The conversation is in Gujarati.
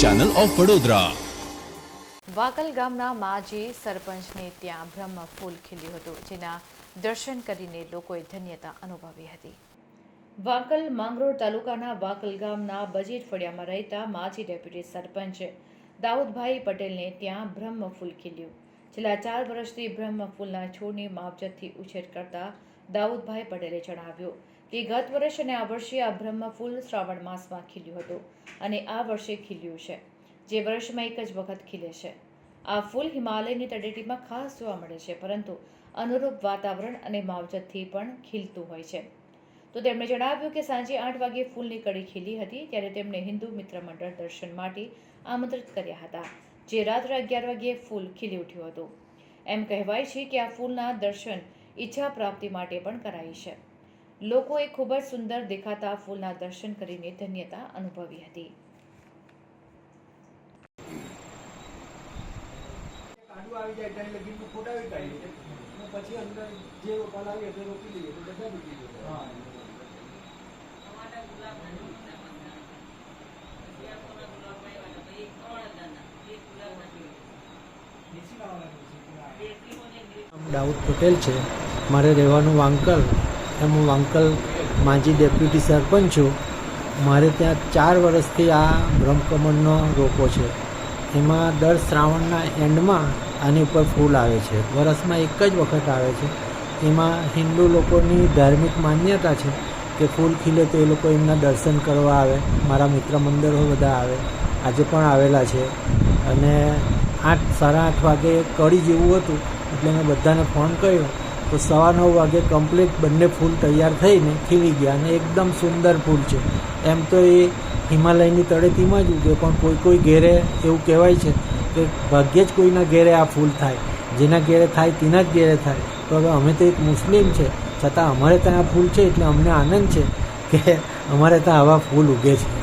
ચેનલ ઓફ વડોદરા વાકલ ગામના માજી સરપંચને ત્યાં બ્રહ્મ ફૂલ ખીલ્યું હતું, જેના દર્શન કરીને લોકોએ ધન્યતા અનુભવી હતી. વાકલ માંગરોળ તાલુકાના વાકલ ગામના બજેટ ફળિયામાં રહેતા માજી ડેપ્યુટી સરપંચ દાઉદભાઈ પટેલને ત્યાં બ્રહ્મ ફૂલ ખીલ્યું. છેલ્લા ચાર વર્ષથી બ્રહ્મ ફૂલના છોડની માવજતથી ઉછેર કરતા દાઉદભાઈ પટેલે જણાવ્યું કે ગત વર્ષ અને આ વર્ષે આ બ્રહ્મ ફૂલ શ્રાવણ માસમાં ખીલ્યું હતું અને આ વર્ષે ખીલ્યું છે. જે વર્ષમાં એક જ વખત ખીલે છે. આ ફૂલ હિમાલયની તળેટીમાં ખાસ જોવા મળે છે, પરંતુ અનુરૂપ વાતાવરણ અને માવજતથી પણ ખીલતું હોય છે. તો તેમણે જણાવ્યું કે સાંજે આઠ વાગે ફૂલની કડી ખીલી હતી, ત્યારે તેમણે હિન્દુ મિત્ર મંડળ દર્શન માટે આમંત્રિત કર્યા હતા, જે રાત્રે અગિયાર વાગ્યે ફૂલ ખીલી ઉઠ્યું હતું. એમ કહેવાય છે કે આ ફૂલના દર્શન ઈચ્છા પ્રાપ્તિ માટે પણ કરાય છે. લોકોએ ખૂબ જ સુંદર દેખાતા ફૂલના દર્શન કરીને ધન્યતા અનુભવી હતી. આવી જાય ત્યાં લગીનું ફોટાવી કાઢીએ અને પછી અંદર જે રોપા લાવીએ તે રોપી લઈએ તો બધા રોપી લઈએ હા દાઉદ પટેલ છે મારે રહેવાનું વાંકલ એમ હું વાંકલ માજી ડેપ્યુટી સરપંચ છું. મારે ત્યાં ચાર વર્ષથી આ બ્રહ્મકમળનો રોપો છે. એમાં દર શ્રાવણના એન્ડમાં આની ઉપર ફૂલ આવે છે. વરસમાં એક જ વખત આવે છે. એમાં હિન્દુ લોકોની ધાર્મિક માન્યતા છે કે ફૂલ ખીલે તો એ લોકો એમના દર્શન કરવા આવે. મારા મિત્ર મંદિરો બધા આવે. આજે પણ આવેલા છે. અને આઠ, સાડા આઠ વાગે કડી જેવું હતું એટલે મેં બધાને ફોન કર્યો. તો સવા નવ વાગે કમ્પ્લીટ બંને ફૂલ તૈયાર થઈને ખીલી ગયા અને એકદમ સુંદર ફૂલ છે. એમ તો એ હિમાલયની તળેટીમાં જ ઉગે, પણ કોઈ કોઈ ઘેરે એવું કહેવાય છે કે ભાગ્યે જ કોઈના ઘેરે આ ફૂલ થાય. જેના ઘેરે થાય, તેના જ ઘેરે થાય. તો હવે અમે તો એક મુસ્લિમ છે, છતાં અમારે ત્યાં ફૂલ છે એટલે અમને આનંદ છે કે અમારે ત્યાં આવા ફૂલ ઉગે છે.